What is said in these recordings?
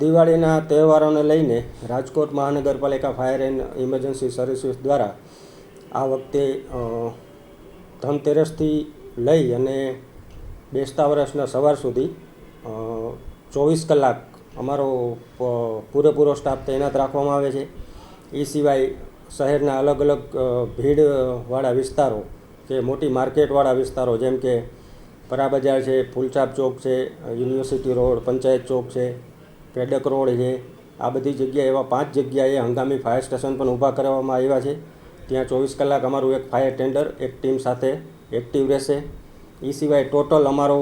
દિવાળીના તહેવારોને લઈને રાજકોટ મહાનગરપાલિકા ફાયર એન્ડ ઇમરજન્સી સર્વિસીસ દ્વારા આ વખતે ધનતેરસથી લઈ અને બેસતા વર્ષના સવાર સુધી ચોવીસ કલાક અમારો પૂરેપૂરો સ્ટાફ તૈનાત રાખવામાં આવે છે. એ સિવાય શહેરના અલગ અલગ ભીડવાળા વિસ્તારો કે મોટી માર્કેટવાળા વિસ્તારો જેમ કે પરા છે ફૂલછાપ ચોક છે, યુનિવર્સિટી રોડ, પંચાયત ચોક છે પેડક રોડ છે. આ બધી જગ્યાએ એવા પાંચ જગ્યાએ હંગામી ફાયર સ્ટેશન પણ ઊભા કરવામાં આવ્યા છે. ત્યાં ચોવીસ કલાક અમારું એક ફાયર ટેન્ડર એક ટીમ સાથે એક્ટિવ રહેશે. એ સિવાય ટોટલ અમારો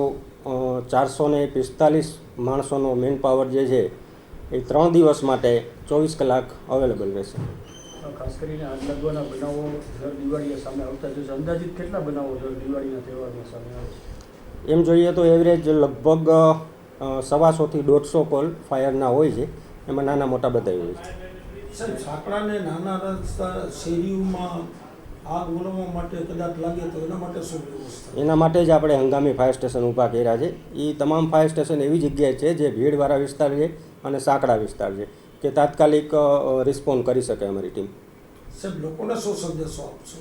ચારસો ને પિસ્તાલીસ માણસોનો મેન પાવર જે છે એ ત્રણ દિવસ માટે ચોવીસ કલાક અવેલેબલ રહેશે. ખાસ કરીને આગ લાગવાના બનાવો દર દિવાળીએ સામે આવતા જશે અંદાજિત કેટલા બનાવો દર દિવાળીના તહેવારમાં સામે આવે એમ જોઈએ તો એવરેજ લગભગ સવાસોથી દોઢસો કોલ ફાયરના હોય છે. એમાં નાના મોટા બધા હોય છે. સાહેબ નાના રસ્તા શેરીઓમાં આગ ઓલવવા માટે કદાચ લાગે તો એના માટે શું વ્યવસ્થા? એના માટે જ આપણે હંગામી ફાયર સ્ટેશન ઊભા કર્યા છે. એ તમામ ફાયર સ્ટેશન એવી જગ્યાએ છે જે ભીડવાળા વિસ્તાર છે અને સાંકડા વિસ્તાર છે કે તાત્કાલિક રિસ્પોન્ડ કરી શકે અમારી ટીમ. સાહેબ લોકોને શું સંદેશો આપશો?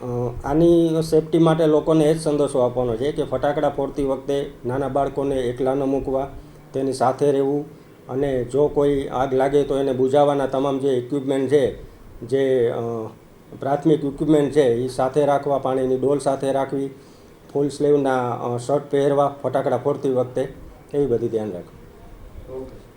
આની સેફટી માટે લોકોને એ જ સંદેશો આપવાનો છે કે ફટાકડા ફોડતી વખતે નાના બાળકોને એકલા ન મૂકવા, તેની સાથે રહેવું અને જો કોઈ આગ લાગે તો એને બુઝાવવાના તમામ જે ઇક્વિપમેન્ટ છે, જે પ્રાથમિક ઇક્વિપમેન્ટ છે એ સાથે રાખવા, પાણીની ડોલ સાથે રાખવી, ફૂલ સ્લીવના શર્ટ પહેરવા, ફટાકડા ફોડતી વખતે, એવી બધી ધ્યાન રાખવું. ઓકે.